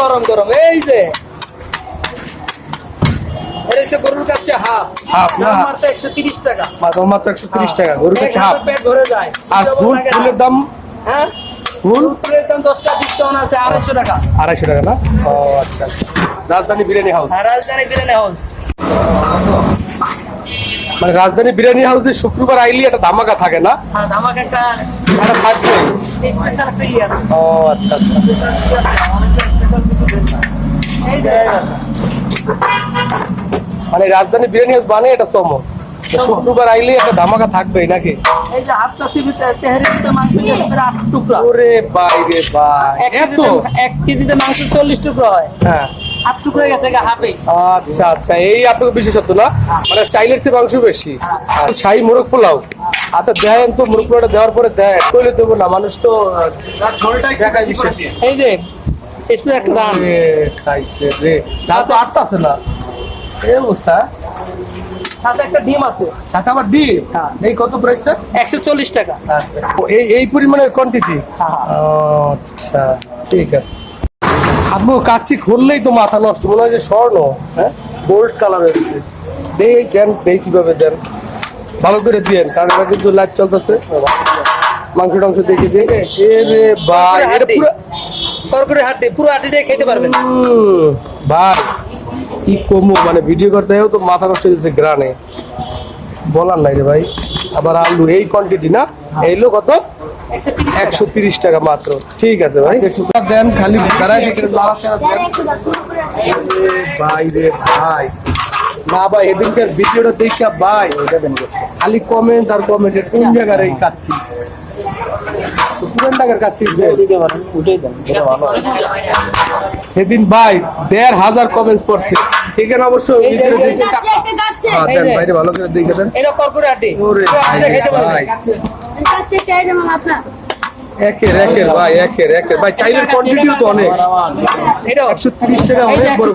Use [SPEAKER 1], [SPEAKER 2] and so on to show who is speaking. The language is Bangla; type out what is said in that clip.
[SPEAKER 1] গরম গরম এই যে। গরুর কাছে হাফ।
[SPEAKER 2] হাফ না?
[SPEAKER 1] মাত্র একশো তিরিশ টাকা।
[SPEAKER 2] মাত্র মাত্র একশো তিরিশ টাকা গরুর কাছে হাফ।
[SPEAKER 1] পেট ভরে যায়।
[SPEAKER 2] আর ফুল ফুলের দাম?
[SPEAKER 1] হ্যাঁ?
[SPEAKER 2] ফুল?
[SPEAKER 1] ফুলের দাম দশটা ডিসকাউন্ট আছে আড়াইশো টাকা।
[SPEAKER 2] আড়াইশো টাকা না? ও আচ্ছা। রাজধানী বিরিয়ানি হাউস।
[SPEAKER 1] আর রাজধানী বিরিয়ানি হাউস।
[SPEAKER 2] মানে রাজধানী বিরিয়ানি হাউসে শুক্রবার আইলি একটা ধামাকা থাকে না?
[SPEAKER 1] একটা
[SPEAKER 2] একটা থাকবে।
[SPEAKER 1] স্পেশাল ইয়ে
[SPEAKER 2] ও আচ্ছা আচ্ছা।
[SPEAKER 1] যে
[SPEAKER 2] মানে রাজধানী বিরিয়ানি হাউস মানে এটা তো শুক্রবার আইলে একটা ধামাকা থাকবেই নাকি?
[SPEAKER 1] এই যে হাফ কাশি তেহারি মাংস আট টুকরা।
[SPEAKER 2] ওরে ভাই রে ভাই। এত?
[SPEAKER 1] এক কেজিতে মাংস চল্লিশ টুকরা হয়।
[SPEAKER 2] হ্যাঁ।
[SPEAKER 1] আট টুকরা গেছে হাফে।
[SPEAKER 2] আচ্ছা আচ্ছা এই আপনার বিশেষত্ব না? মানে চাইলের চেয়ে মাংস বেশি। আর ছাই মোরগ পোলাও। আচ্ছা দেন তো মোরগ পোলাওটা দেওয়ার পরে দেয় কইলে দেবো না মানুষ তো
[SPEAKER 1] এই যে একটু একটা দাম।
[SPEAKER 2] রে, খাইছে রে। যা তো আটতাছে না? এই অবস্থা।
[SPEAKER 1] সাথে একটা ডিম আছে।
[SPEAKER 2] সাথে আবার ডিম?
[SPEAKER 1] হ্যাঁ।
[SPEAKER 2] এই কত প্রাইসটা
[SPEAKER 1] একশো চল্লিশ টাকা।
[SPEAKER 2] আচ্ছা। এই এই পরিমাণের কোয়ান্টিটি
[SPEAKER 1] হ্যাঁ।
[SPEAKER 2] আচ্ছা। ঠিক আছে। আপনি কাচ্চি খুললেই তো মাথা নষ্ট। মনে হয় যে স্বর্ণ হ্যাঁ? গোল্ড কালার হয়েছে দেই দেন দেই কীভাবে দেন। ভালো করে দিয়েন কারণ এটা কিন্তু লাইভ চলতেছে। মাংস টাংস দেখে দিয়ে এ রে ভাই এটা পুরো
[SPEAKER 1] তরকারি হাড্ডি পুরো হাড্ডিটাই খেতে পারবেন।
[SPEAKER 2] হুম, ভাই কি কমু মানে ভিডিও করতে তো মাথা নষ্ট হয়েছে গ্রানে বলার নাই রে ভাই আবার আলু এই কোয়ান্টিটি না এইলো কত?
[SPEAKER 1] একশো তিরিশ
[SPEAKER 2] টাকা মাত্র। ঠিক আছে ভাই। একটু দেন খালি ভাই রে ভাই। না ভাই এদিনকার ভিডিওটা দেখা ভাই খালি কমেন্ট আর কমেন্ট কোন জায়গার এই সেদিন ভাই দেড় হাজার কমেন্ট পড়ছে। ঠিক আছে অবশ্যই
[SPEAKER 3] যাচ্ছে
[SPEAKER 2] হ্যাঁ, বাইরে ভালো করে দেখে দেন। একের একের ভাই একের একের। ভাই চাইলের কোয়ান্টিটিও তো অনেক। একশো তিরিশ টাকা অনেক বড়